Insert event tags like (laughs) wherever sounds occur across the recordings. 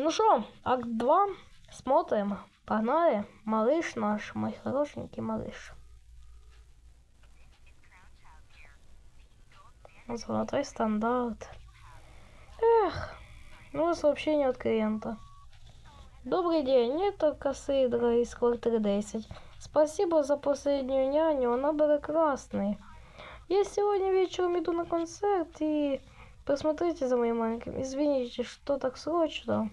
Ну що, акт 2. Смотрим. Погнали. Малыш наш, мой хорошенький малыш. Золотой стандарт. Эх, ну сообщение от клиента. Добрый день, это Кассидра из квартиры 10. Спасибо за последнюю няню, она прекрасная. Я сегодня вечером иду на концерт и посмотрите за моим маленьким. Извините, что так срочно.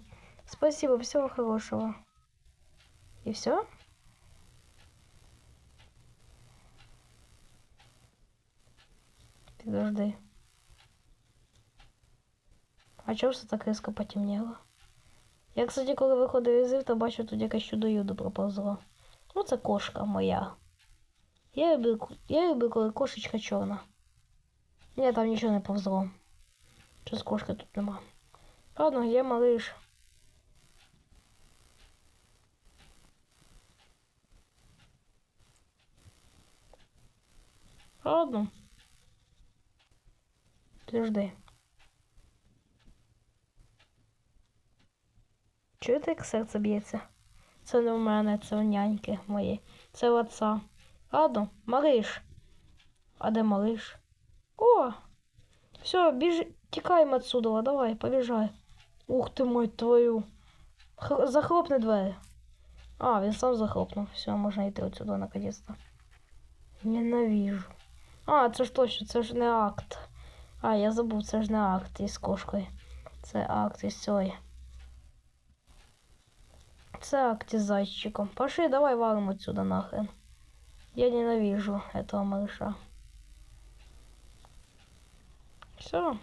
Спасибо, всего хорошего. И все? Підожди. А чого все так різко потемніло? Я, кстати, коли виходив із то бачу тут якесь чудо-юдо проповзло. Ну, це кошка моя. Я люблю, я люблю, коли кошечка чорна. Ні, там нічого не повзло. Щось кошки тут нема. Ладно, є малыш. Ладно. Підожди. Чуєте, як серце б'ється? Це не в мене, це в няньки мої. Це в отца. Ладно, малиш. А де малиш? О! Все, біж... тікаємо отсюда, давай, побіжай. Ух ти мать твою. Х... Захлопни двері. А, він сам захлопнув. Все, можна йти отсюда наконец-то. Ненавижу. А, це ж точно, це ж не акт. А, я забув, це ж не акт із кошкою. Це акт із цією. Це акт із зайчиком. Пошли, давай валим отсюда нахрен. Я ненавижу этого малыша. Все.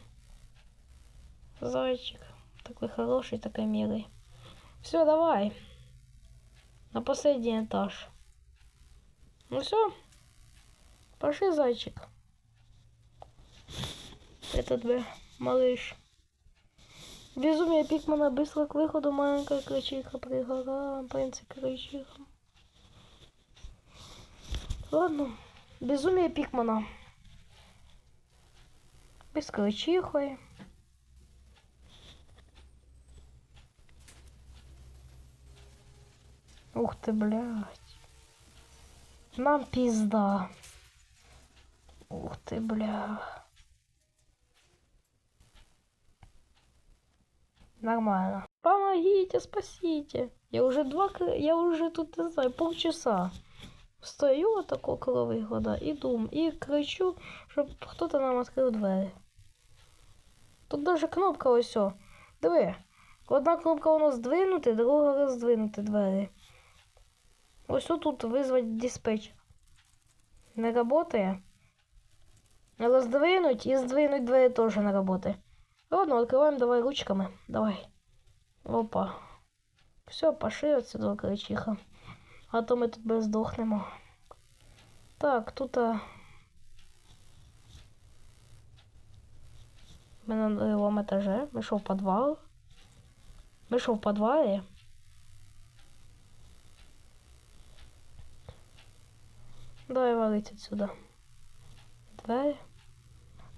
Зайчик. Такой хороший, такой милый. Все, давай. На последний этаж. Ну все. Пошли, зайчик. Этот бы малыш. Безумие Пикмана быстро к выходу маленькая крычиха пригора. Принц и крычиха. Ладно. Безумие Пикмана. Без крычихой. Ух ты, блядь. Нам пизда. Ух ты, бля. Нормально. Помогите, спасите. Я уже два, я уже тут, не знаю, полчаса. Стою вот так около вихода і дум, і кричу, щоб хто-то нам відкрив двері. Тут даже кнопка ось. о. Диви. Одна кнопка воно здвинути, друга роздвинути двері. Ось тут визвати диспетчер. Не работає. Роздвинуть і здвинуть двері теж не работає. Ладно, открываем давай ручками. Давай. Опа. Все, пошли отсюда, крычиха. А то ми тут без здохнемо. Так, тут. А... Ми на другому етаже. Ми що в підвал? Ми що в підвалі? Давай валить отсюда. Двері.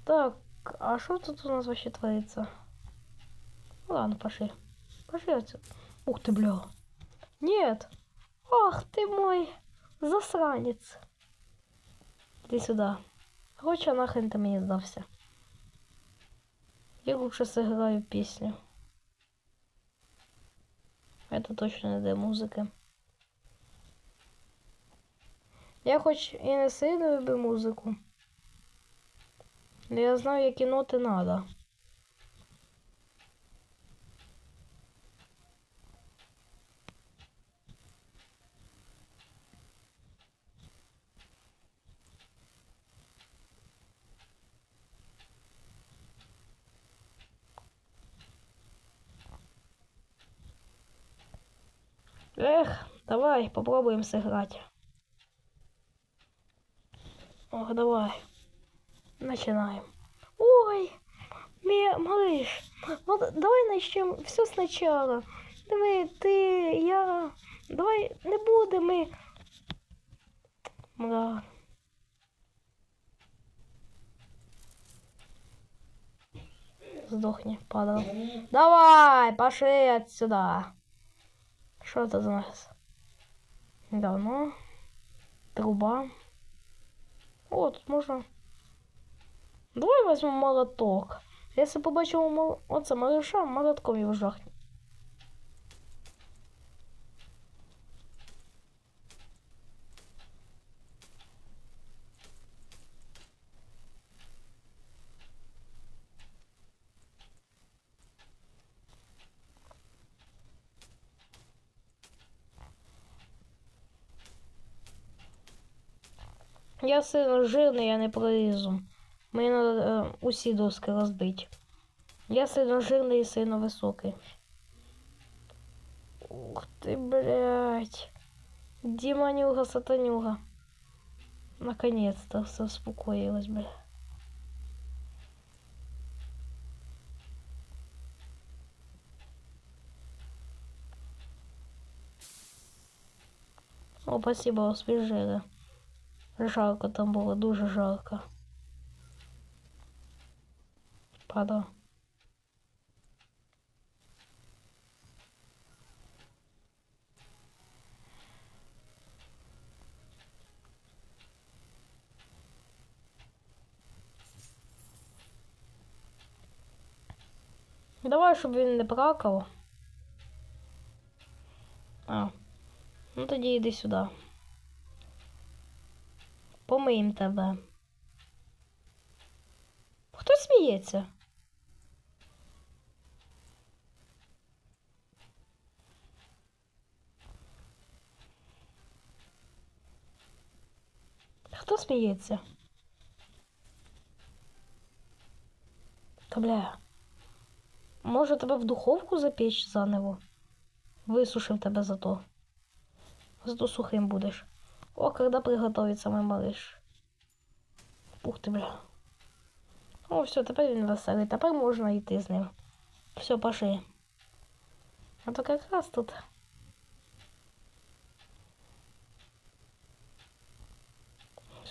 Так, а что тут у нас вообще творится? Ладно, пошли. Пошли отсюда. Ух ты, бля. Нет. Ах ты мой засранец. Иди сюда. Хоча нахрен ты мне сдался. Я лучше сыграю песню. Это точно не для музики. Я хоч і не сильно люблю музику. Но я знаю, які ноти надо. Эх, давай, попробуем сыграть. Ох, давай. Начинаем. Ой, мій малыш, вот давай начнем все сначала. Давай ти, я. Давай не будемо. ми. Мра. Сдохни, падал. Давай, пошли отсюда. Что это за нас? Давно. Труба. Тут можно. Давай возьмем молоток. Если побачимо мол... оце малыша, молотком його жахне. Я сильно жирний, я не пролізу. Мені треба усі доски розбити. Я сильно жирний і сильно високий. Ух ти, блядь. Діманюга, сатанюга. Наконец-то все успокоилось, бля. О, спасибо, освіжили. Жалко там було, дуже жалко. Падав. Давай, щоб він не плакав. А, ну тоді йди сюди. Помиємо тебе. Хто сміється? Хто сміється? Та бля. Може тебе в духовку запечь заново? Висушив тебе зато. Зато сухим будеш. О, когда приготовится мой малыш. Ух ты, бля. О, все, тепер він веселий. Тепер можна йти з ним. Все, пошли. А то как раз тут.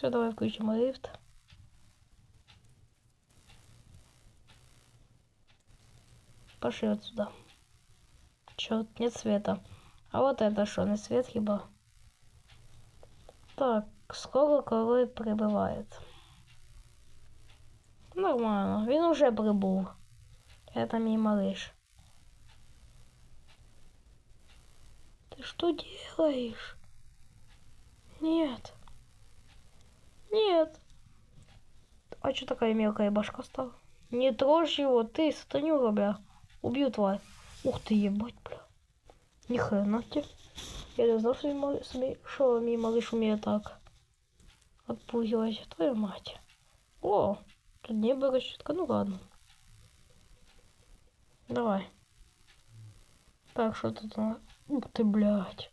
Все, давай включимо лифт. Пошли отсюда. Черт, нет света. А вот это что, не свет хиба? Так, скоро коли прибывает. Нормально, він уже прибув. Это мій малыш. Ты что делаешь? Нет. Нет. А что такая мелкая башка стала? Не трожь его, ты, сатанюга, бля. Убью тварь. Ух ты, ебать, бля. Ни хрена тебе. Я не знал, что, мій, що мій малыш умеет так. Отпугивать. Твою мать. О, тут не было щитка. Ну ладно. Давай. Так, что тут? Ух ты, блядь.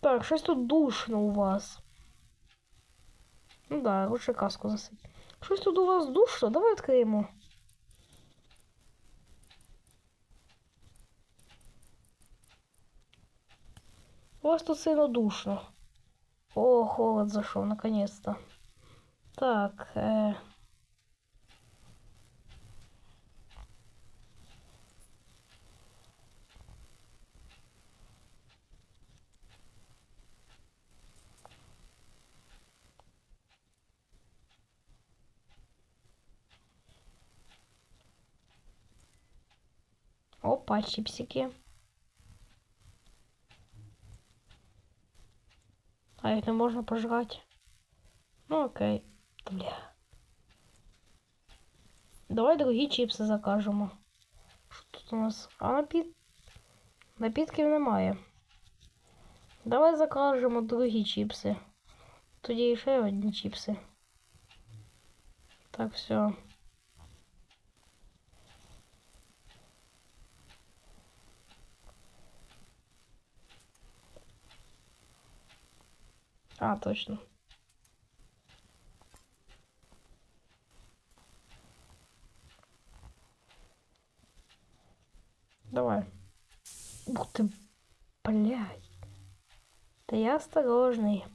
Так, щось тут душно у вас. Ну да, лучше каску засить. Щось тут у вас душно? Давай відкриємо. У вас тут сильно душно. О, холод зашел, наконец-то. Так, э... Опа, чипсики. А их не можно пожрать. Ну окей. Бля. Давай другие чипсы закажемо. Що тут у нас? А напід... напітків немає. Давай закажемо другі чипси. Тоді ще одні чипси. Так, все. А, точно. Давай. Ух ты, блядь. Да я осторожный.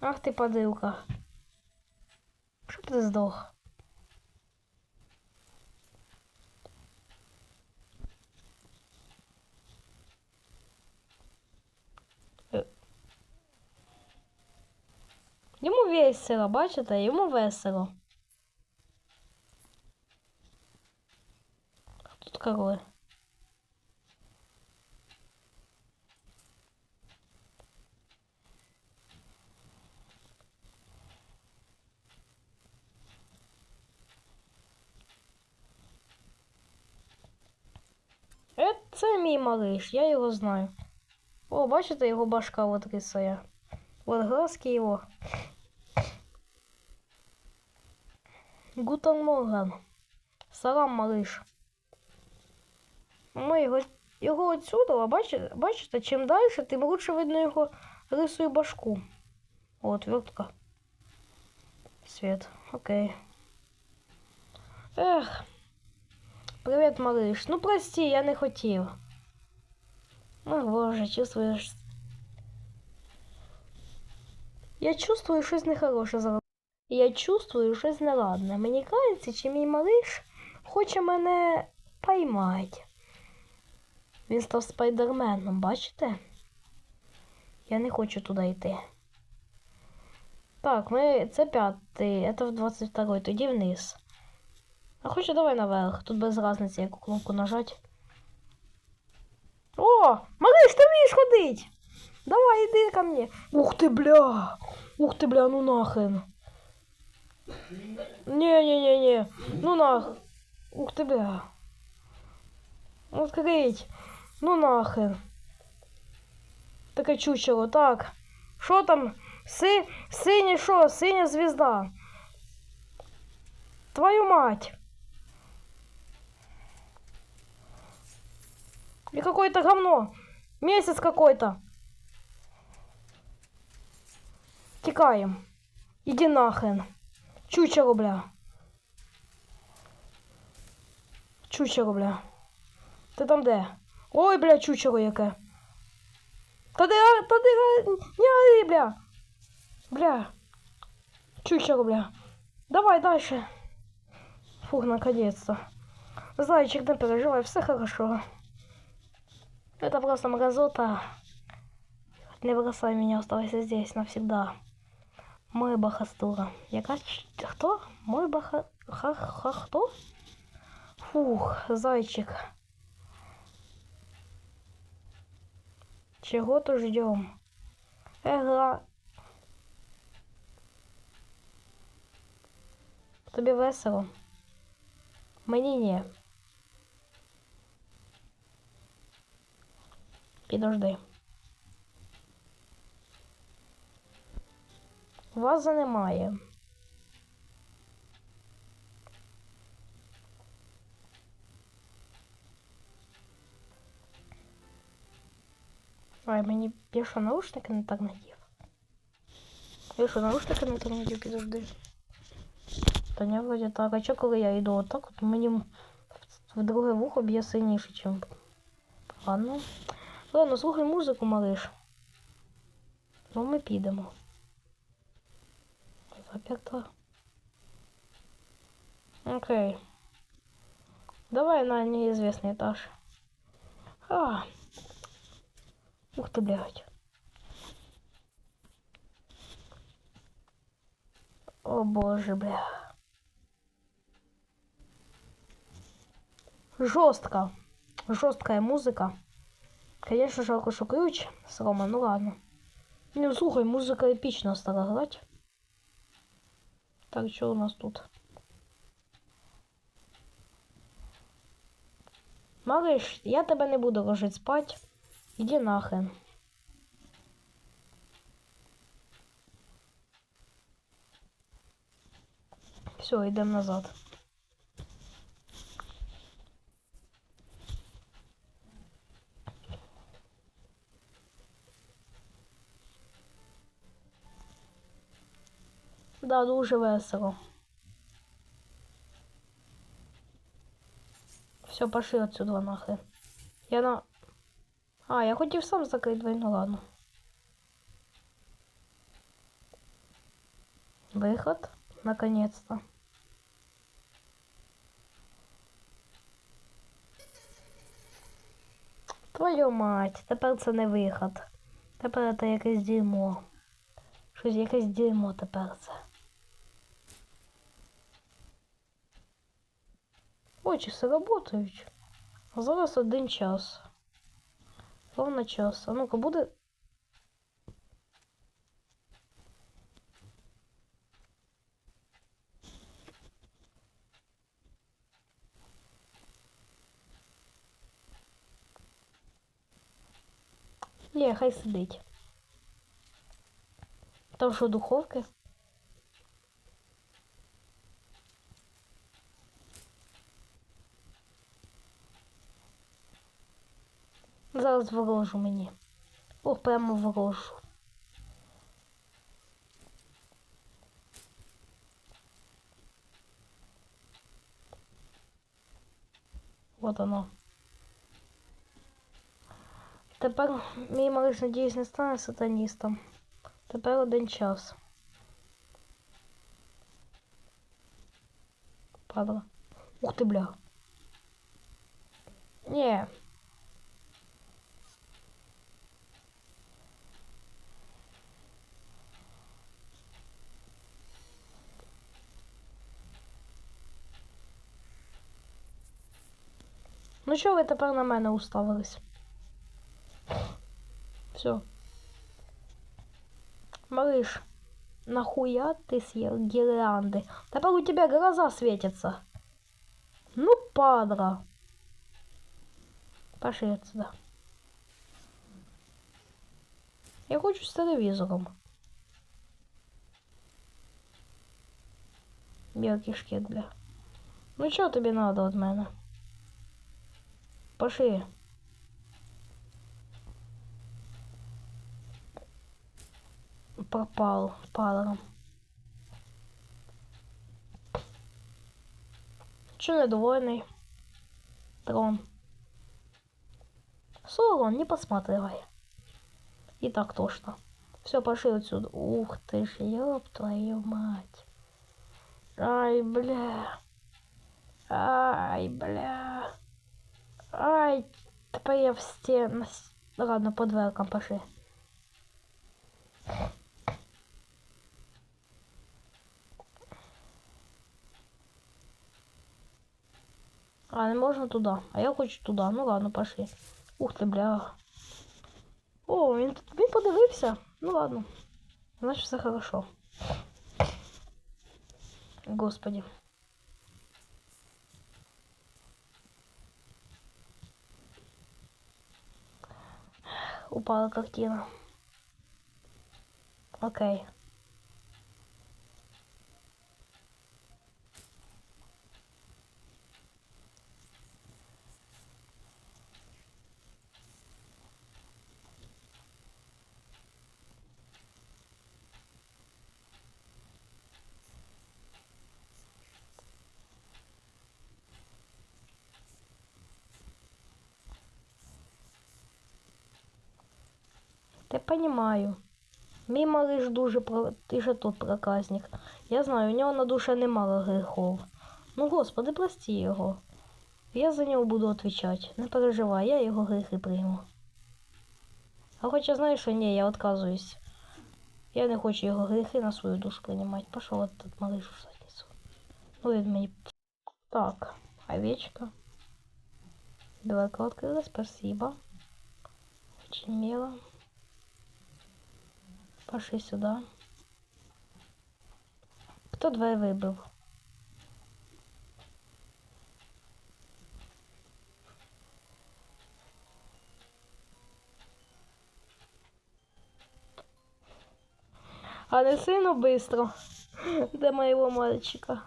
Ах ти падилка. Щоб ти здох. Весело, бачите? Йому весело. Тут король. Е, Це мій малиш, я його знаю. О, бачите, його башка от рисує. От глазки його. Гутен Морган. Салам, малиш. Ми його, його отсюда, бачите, бачите, чим далі, тим лучше видно його рисую башку. От, вертка. Свет. Окей. Ех. Привет, малыш. Ну прости, я не хотів. Ой, боже, чувствуєш. Я чувствую щось нехороше зараз. Я чувствую щось неладне. Мені кажеться, чи мій малиш хоче мене поймати. Він став спайдерменом, бачите? Я не хочу туди йти. Так, ми це п'ятий, це в 22-й, тоді вниз. А хоче давай наверх. Тут без разниці, яку кнопку нажать. О! Малыш, ти вмієш ходить! Давай, іди ко мне. Ух ти, бля! Ух ти, бля, ну нахрен. Не-не-не-не. Ну нах. Ух ти, бля. Открыть. Ну нахрен. Таке чучело. Так. Що там? Си... Синя що? Синя звезда. Твою мать. И какое-то говно. Месяц какой-то. Текаем. Иди нахрен. Чучело, бля. Чучело, бля. Ти там де? Ой, бля, чучело яке. Та де, та де, не ори, бля. Бля. Чучело, бля. Давай дальше. Фух, наконец-то. Зайчик, не переживай, все хорошо. Это просто мразота. Не бросай меня, оставайся здесь навсегда. Мой бахастура. Яка хто? Мой баха... Ха, ха, хто? Фух, зайчик. Чего то ждем? Ега. Тобі весело? Мені ні. Підожди. Вази немає. Ай, мені я що, наушники не так надів. Я що, наушники не так надів, підожди. Та не вроді так. А чо коли я йду отак, от мені в- друге вухо б'є сильніше, чим. Ладно. Ладно, слухай музику, малиш. Ну, ми підемо. Заперто. Окей. Давай на неизвестный этаж. А. Ух ты, блядь. О боже, бля. Жестко. Жесткая музыка. Конечно, жалко, что ключ сломан, ну ладно. Ну, слухай, музыка эпично стала играть. Так, что у нас тут? Малыш, я тебе не буду ложить спать. Иди нахрен. Все, идем назад. Да, дуже весело. Все, пошли отсюда нахрен. Я на... А, я хотів сам закрити двері, ну ладно. Виход. Наконец-то. Твою мать, тепер це не виход. Тепер це якесь дерьмо. Щось якесь дерьмо тепер це. Ой, часи работають. Зараз один час. Ровно час. А ну-ка буде. Ні, хай сидить. Там що, духовки? Зараз ворожу мені. Ох, прямо ворожу. Вот оно. Тепер мій малиш, надіюсь, не стане сатаністом. Тепер один час. Падла. Ух ти, бля. Ні. Ну чого ви тепер на мене уставились? Все. Малыш, нахуя ты съел гирлянды? Тепер у тебя глаза светятся. Ну, падра. Пошли отсюда. Я хочу с телевизором. Мелкий шкет, бля. Ну что тебе надо от мене? Пошли. Пропал падром. Че недовольный? Трон. Солон, не посматривай. И так тошно. Все, пошли отсюда. Ух ты ж, ёб твою мать. Ай, бля. Ай, бля. Ай, тепер я в стену. Ладно, по дверкам пошли. А, не можна туди. А я хочу туди. Ну ладно, пошли. Ух ти, бля. О, він, він подивився. Ну ладно. Значить все хорошо. Господи. Упала картина. Окей. Та понімаю. Мій малиш дуже. Ти же тут проказник. Я знаю, у нього на душе немало грехов. Ну, господи, прости його. Я за нього буду відповідати. Не переживай, я його грехи прийму. А хоча знаєш, що ні, я відказуюсь. Я не хочу його грехи на свою душу приймати. Пішов от тут малиш в задницю. Ну, він мені. Так, овечка. Дверка открыла, спасибо. Очень мило. Пошли сюда. Хто двері вибив? А не сильно быстро. (laughs) Для моего мальчика.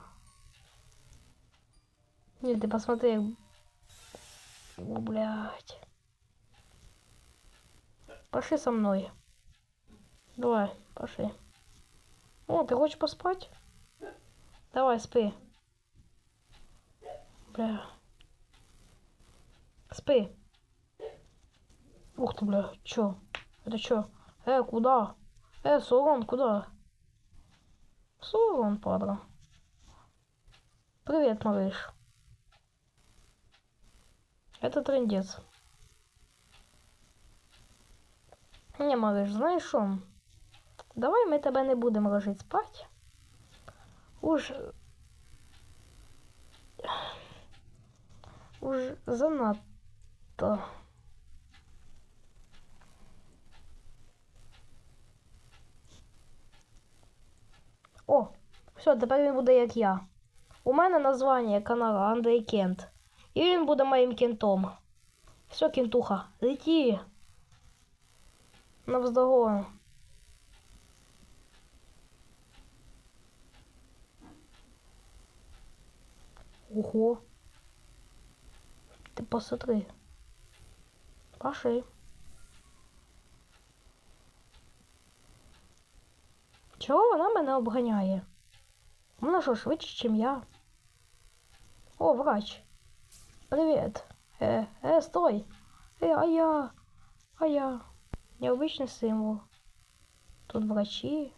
Нет, ты посмотри. О, блядь. Пошли со мной. Давай, пошли. О, ты хочешь поспать? Давай, спи. Бля. Спи. Ух ты, бля, чё? Это чё? Э, куда? Э, Солон, куда? Сорон, падла. Привет, малыш. Это трендец. Не, малыш, знаєш що? Давай ми тебе не будемо ложити спать. Уж. Уж занадто. О, все, тепер він буде як я. У мене названня каналу Андрей Кент. І він буде моїм кентом. Все, кентуха, лети. Навздогон. Ого. Ти посмотри. Пошли. Чого вона мене обганяє? Вона що, швидше, ніж я? О, врач. Привіт. Э, э, стой. Э, а я... А я... Необычный символ. Тут врачи.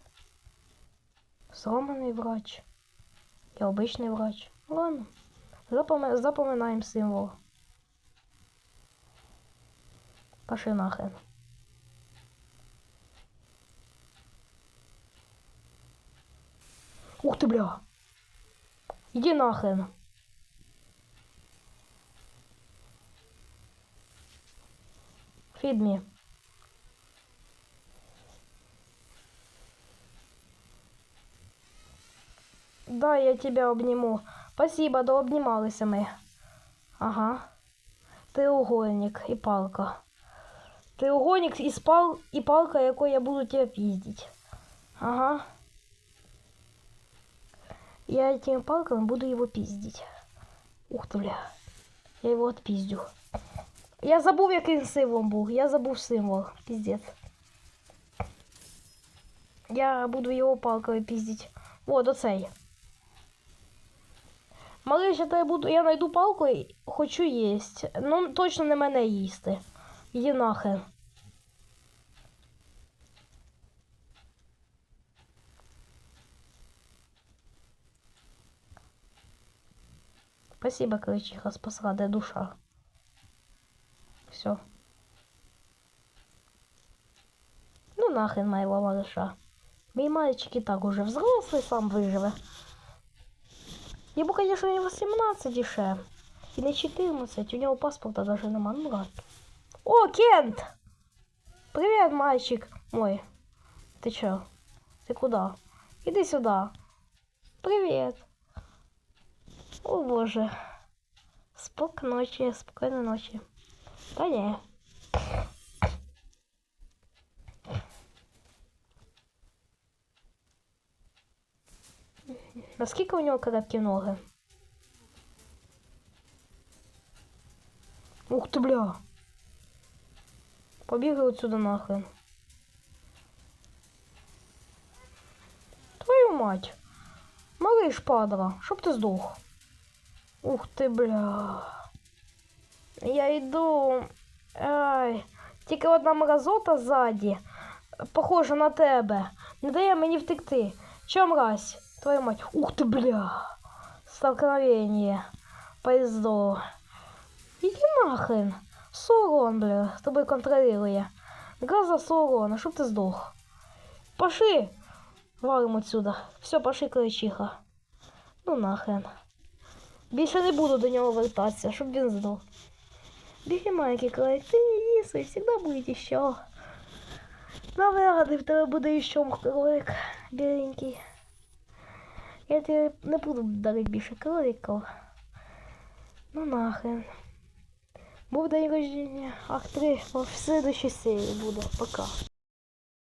Сломанный врач. Я обычный врач. Ладно. Запоми... Запоминаем символ. Пошли нахрен. Ух ты, бля. Иди нахрен. Me. Да, я тебя обниму. Спасибо, да обнималися ми. Ага. Треугольник и палка. Треугольник и, спал... и палка, якой я буду тебя пиздить. Ага. Я этими палками буду его пиздить. Ух ты, бля. Я его отпиздю. Я забув, який символ був. Я забув символ. Піздець. Я буду його палкою піздіть. О, оцей. Малиш, я тебе буду. Я знайду палку і хочу їсть. Ну, точно не мене їсти. Іди нахер. Спасибо, крычиха, спасла, де душа. Все. Ну нахрен моего малыша. Мій мальчик и так уже взрослый, сам выживе. Ему, конечно, не 18 еще. И не 14. У него паспорта даже нема. Ну ладно. О, Кент! Привет, мальчик мой. Ты чё? Ты куда? Иди сюда. Привет. О боже. Спок ночи, спокойной ночи. Та ні. Наскільки у нього крепкі ноги? Ух ти, бля. Побігай отсюда нахрен. Твою мать. Малиш падала, щоб ти здох. Ух ти, бля. Я йду. Ай. Тільки одна мразота ззаді. Похожа на тебе. Не дає мені втекти. Чо мразь? Твою мать. Ух ти, бля. Столкновение. Поездо. Иди нахрен. Сурон, бля, з тобою контролює. Газа Сурона, щоб ти здох. Пошли. Валим отсюда. Все, пошли, кричиха. Ну нахрен. Більше не буду до нього вертатися, щоб він здох. Беги, маленький кролик, ты не единственный, всегда будет еще. Наверное, в тебе буде еще кролик беленький. Я тебе не буду дарити більше кроликів. Ну нахрен. Був день рождения. Ах, три в следующей серии буду. Пока.